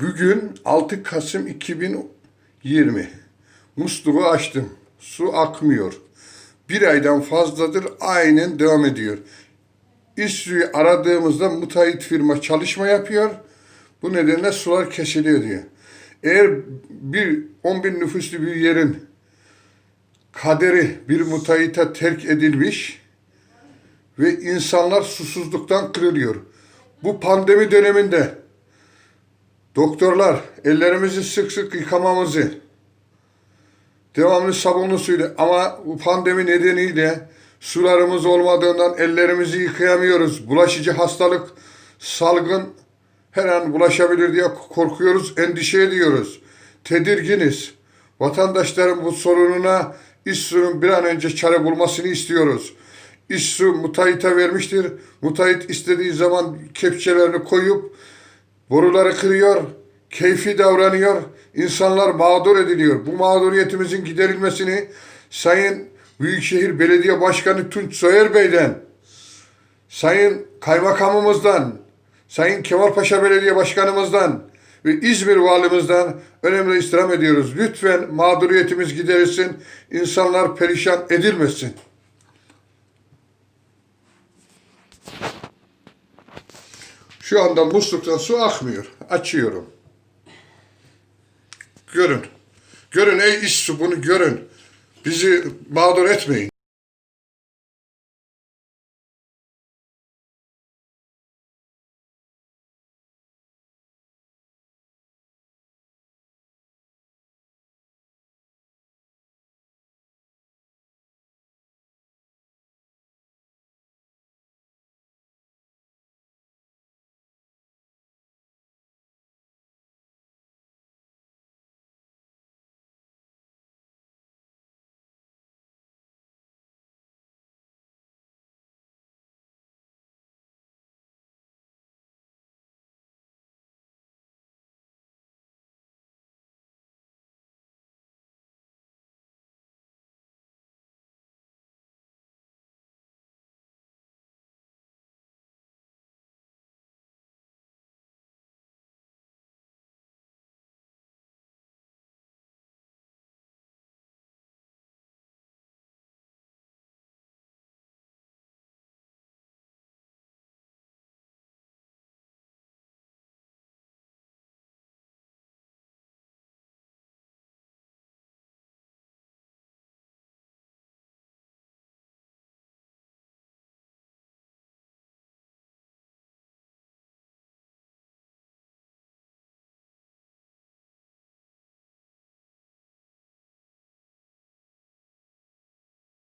Bugün 6 Kasım 2020. Musluğu açtım. Su akmıyor. Bir aydan fazladır aynen devam ediyor. İş aradığımızda müteahhit firma çalışma yapıyor. Bu nedenle sular kesiliyor diyor. Eğer bir 10 bin nüfuslu bir yerin kaderi bir müteahhite terk edilmiş ve insanlar susuzluktan kırılıyor. Bu pandemi döneminde doktorlar ellerimizi sık sık yıkamamızı, devamlı sabunlu suyla ama bu pandemi nedeniyle sularımız olmadığından ellerimizi yıkayamıyoruz. Bulaşıcı hastalık, salgın her an bulaşabilir diye korkuyoruz, endişe ediyoruz. Tedirginiz. Vatandaşların bu sorununa İSSU'nun bir an önce çare bulmasını istiyoruz. İSSU müteahhite vermiştir. Müteahhit istediği zaman kepçelerini koyup boruları kırıyor, keyfi davranıyor, insanlar mağdur ediliyor. Bu mağduriyetimizin giderilmesini Sayın Büyükşehir Belediye Başkanı Tunç Soyer Bey'den, Sayın Kaymakamımızdan, Sayın Kemalpaşa Belediye Başkanımızdan ve İzmir Valimizden önemli istirham ediyoruz. Lütfen mağduriyetimiz giderilsin, insanlar perişan edilmesin. Şu anda musluktan su akmıyor. Açıyorum. Görün. Görün ey iş su bunu görün. Bizi mağdur etmeyin.